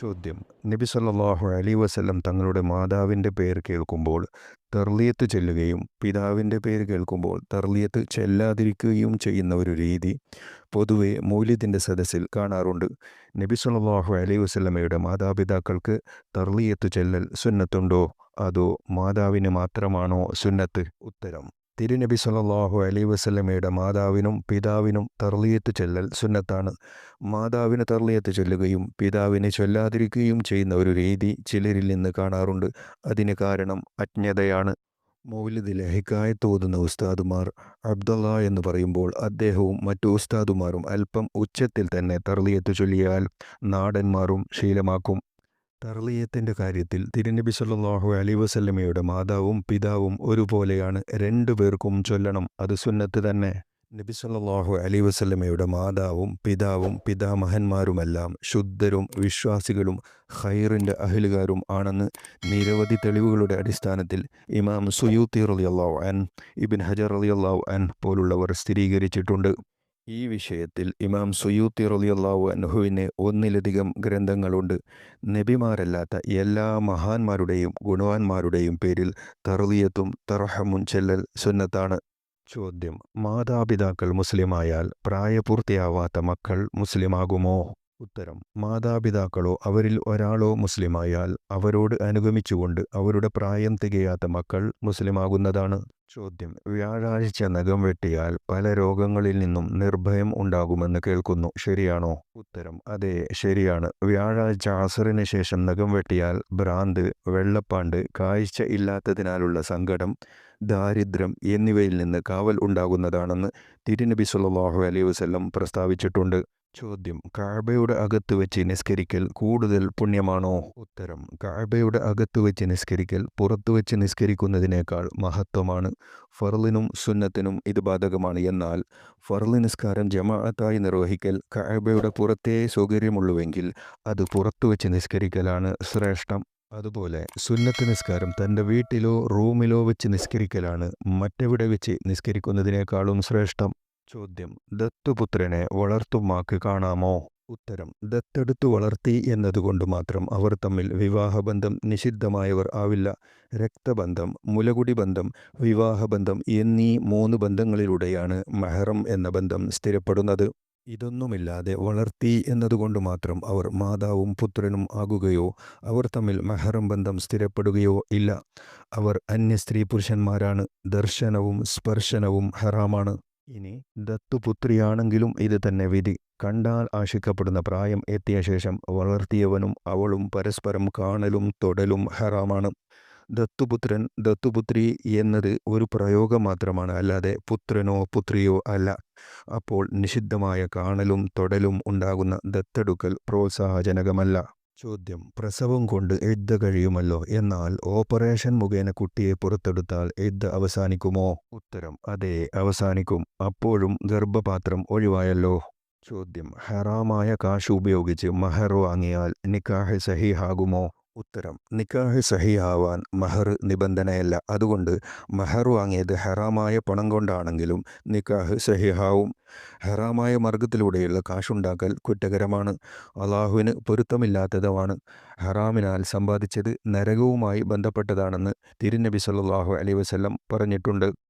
ചോദ്യം. നബി സല്ലാഹു അലി വസല്ലം തങ്ങളുടെ മാതാവിന്റെ പേര് കേൾക്കുമ്പോൾ തെർലിയത്ത് ചെല്ലുകയും പിതാവിന്റെ പേര് കേൾക്കുമ്പോൾ തെർലിയത്ത് ചെല്ലാതിരിക്കുകയും ചെയ്യുന്ന ഒരു രീതി പൊതുവെ മൂല്യത്തിന്റെ സദസ്സിൽ കാണാറുണ്ട്. നബി സല്ലാഹു അലൈഹി വസല്ലമയുടെ മാതാപിതാക്കൾക്ക് തെർലിയത്ത് ചെല്ലൽ സുന്നത്തുണ്ടോ? അതോ മാതാവിന് മാത്രമാണോ സുന്നത്ത് ഉത്തരം? തിരുനബി സല്ലല്ലാഹു അലൈഹി വസ്ലമയുടെ മാതാവിനും പിതാവിനും തർളിയത്ത് ചൊല്ലൽ സുന്നത്താണ്. മാതാവിന് തർളിയത്ത് ചൊല്ലുകയും പിതാവിനെ ചൊല്ലാതിരിക്കുകയും ചെയ്യുന്ന ഒരു രീതി ചിലരിൽ നിന്ന് കാണാറുണ്ട്. അതിന് കാരണം അജ്ഞതയാണ്. മൗലിദിലെ ഹിക്കായത്ത് ഓതുന്ന ഉസ്താദുമാർ അബ്ദുള്ള എന്ന് പറയുമ്പോൾ അദ്ദേഹവും മറ്റു ഉസ്താദുമാരും അല്പം ഉച്ചത്തിൽ തന്നെ തർളിയത്ത് ചൊല്ലിയാൽ നാടന്മാരും ശീലമാക്കും. തർലിയത്തിന്റെ കാര്യത്തിൽ തിരുനബി സല്ലാഹു അലി വസല്ലമയുടെ മാതാവും പിതാവും ഒരുപോലെയാണ് രണ്ടു പേർക്കും ചൊല്ലണം. അത് സുന്നത്ത് തന്നെ. നബി സല്ലാഹു അലി വസല്ലമയുടെ മാതാവും പിതാവും പിതാമഹന്മാരുമെല്ലാം ശുദ്ധരും വിശ്വാസികളും ഖൈറിന്റെ അഹിലുകാരും ആണെന്ന് നിരവധി തെളിവുകളുടെ അടിസ്ഥാനത്തിൽ ഇമാം സുയൂത്തി റളിയല്ലാഹു അൻ ഇബിൻ ഹജർ റളിയല്ലാഹു അൻ പോലുള്ളവർ സ്ഥിരീകരിച്ചിട്ടുണ്ട്. ഈ വിഷയത്തിൽ ഇമാം സുയൂത്തി റളിയല്ലാഹു അൻഹുവിന് ഒന്നിലധികം ഗ്രന്ഥങ്ങളുണ്ട്. നബിമാരല്ലാത്ത എല്ലാ മഹാന്മാരുടെയും ഗുണവാന്മാരുടെയും പേരിൽ തറുലിയത്തും തർഹമുൻ ചെല്ലൽ സുന്നത്താണ്. ചോദ്യം മാതാപിതാക്കൾ മുസ്ലിമായാൽ പ്രായപൂർത്തിയാവാത്ത മക്കൾ മുസ്ലിമാകുമോ? ഉത്തരം മാതാപിതാക്കളോ അവരിൽ ഒരാളോ മുസ്ലിമായാൽ അവരോട് അനുഗമിച്ചുകൊണ്ട് അവരുടെ പ്രായം തികയാത്ത മക്കൾ മുസ്ലിമാകുന്നതാണ്. ചോദ്യം. വ്യാഴാഴ്ച നഖം വെട്ടിയാൽ പല രോഗങ്ങളിൽ നിന്നും നിർഭയം ഉണ്ടാകുമെന്ന് കേൾക്കുന്നു. ശരിയാണോ? ഉത്തരം. അതെ ശരിയാണ്. വ്യാഴാഴ്ച അസറിന് ശേഷം നഖം വെട്ടിയാൽ ഭ്രാന്ത് വെള്ളപ്പാണ്ട് കാഴ്ച ഇല്ലാത്തതിനാലുള്ള സങ്കടം ദാരിദ്ര്യം എന്നിവയിൽ നിന്ന് കാവൽ ഉണ്ടാകുന്നതാണെന്ന് തിരുനബി സുല്ലാഹു വസല്ലം പ്രസ്താവിച്ചിട്ടുണ്ട്. ചോദ്യം. കാബയുടെ അകത്ത് വെച്ച് നിസ്കരിക്കൽ കൂടുതൽ പുണ്യമാണോ? ഉത്തരം. കാബയുടെ അകത്ത് വെച്ച് നിസ്കരിക്കൽ പുറത്തു വെച്ച് നിസ്കരിക്കുന്നതിനേക്കാൾ മഹത്വമാണ്. ഫർലിനും സുന്നത്തിനും ഇത് ബാധകമാണ്. എന്നാൽ ഫർലി നിസ്കാരം ജമാഅത്തായി നിർവഹിക്കൽ കാബയുടെ പുറത്തേ സൗകര്യമുള്ളുവെങ്കിൽ അത് പുറത്തു വെച്ച് നിസ്കരിക്കലാണ് ശ്രേഷ്ഠം. അതുപോലെ സുന്നത്ത് നിസ്കാരം തന്റെ വീട്ടിലോ റൂമിലോ വെച്ച് നിസ്കരിക്കലാണ് മറ്റെവിടെ വെച്ച് നിസ്കരിക്കുന്നതിനേക്കാളും ശ്രേഷ്ഠം. ചോദ്യം. ദത്തുപുത്രനെ വളർത്തുമാക്ക് കാണാമോ? ഉത്തരം. ദത്തെടുത്തു വളർത്തി എന്നതുകൊണ്ട് മാത്രം അവർ തമ്മിൽ വിവാഹബന്ധം നിഷിദ്ധമായവർ ആവില്ല. രക്തബന്ധം മുലകുടി ബന്ധം വിവാഹബന്ധം എന്നീ മൂന്ന് ബന്ധങ്ങളിലൂടെയാണ് മെഹറം എന്ന ബന്ധം സ്ഥിരപ്പെടുന്നത്. ഇതൊന്നുമില്ലാതെ വളർത്തി എന്നതുകൊണ്ട് മാത്രം അവർ മാതാവും പുത്രനും ആകുകയോ അവർ തമ്മിൽ മെഹറം ബന്ധം സ്ഥിരപ്പെടുകയോ ഇല്ല. അവർ അന്യ സ്ത്രീ പുരുഷന്മാരാണ്. ദർശനവും സ്പർശനവും ഹറാമാണ്. ഇനി ദത്തുപുത്രിയാണെങ്കിലും ഇത് തന്നെ വിധി. കണ്ടാൽ ആശിക്കപ്പെടുന്ന പ്രായം എത്തിയ ശേഷം വളർത്തിയവനും അവളും പരസ്പരം കാണലും തൊടലും ഹറാമാണ്. ദത്തുപുത്രൻ ദത്തുപുത്രി എന്നത് ഒരു പ്രയോഗം മാത്രമാണ് അല്ലാതെ പുത്രനോ പുത്രിയോ അല്ല. അപ്പോൾ നിഷിദ്ധമായ കാണലും തൊടലും ഉണ്ടാകുന്ന ദത്തെടുക്കൽ പ്രോത്സാഹജനകമല്ല. ചോദ്യം. പ്രസവം കൊണ്ട് എഴുത കഴിയുമല്ലോ? എന്നാൽ ഓപ്പറേഷൻ മുഖേന കുട്ടിയെ പുറത്തെടുത്താൽ എഴുത അവസാനിക്കുമോ? ഉത്തരം അതെ അവസാനിക്കും. അപ്പോഴും ഗർഭപാത്രം ഒഴിവായല്ലോ? ചോദ്യം. ഹറാമായ കാശ് ഉപയോഗിച്ച് മഹർ വാങ്ങിയാൽ നിക്കാഹ് സഹിഹാകുമോ? ഉത്തരം. നിക്കാഹ് സഹിയാവാൻ മഹർ നിബന്ധനയല്ല. അതുകൊണ്ട് മഹർ വാങ്ങിയത് ഹെറാമായ പണം കൊണ്ടാണെങ്കിലും നിക്കാഹ് സഹിഹാവും ഹെറാമായ മാർഗത്തിലൂടെയുള്ള കാശുണ്ടാക്കൽ കുറ്റകരമാണ്. അള്ളാഹുവിന് പൊരുത്തമില്ലാത്തതുമാണ്. ഹറാമിനാൽ സമ്പാദിച്ചത് നരകവുമായി ബന്ധപ്പെട്ടതാണെന്ന് തിരുനബി സല്ലാഹു അലൈഹി വസല്ലം പറഞ്ഞിട്ടുണ്ട്.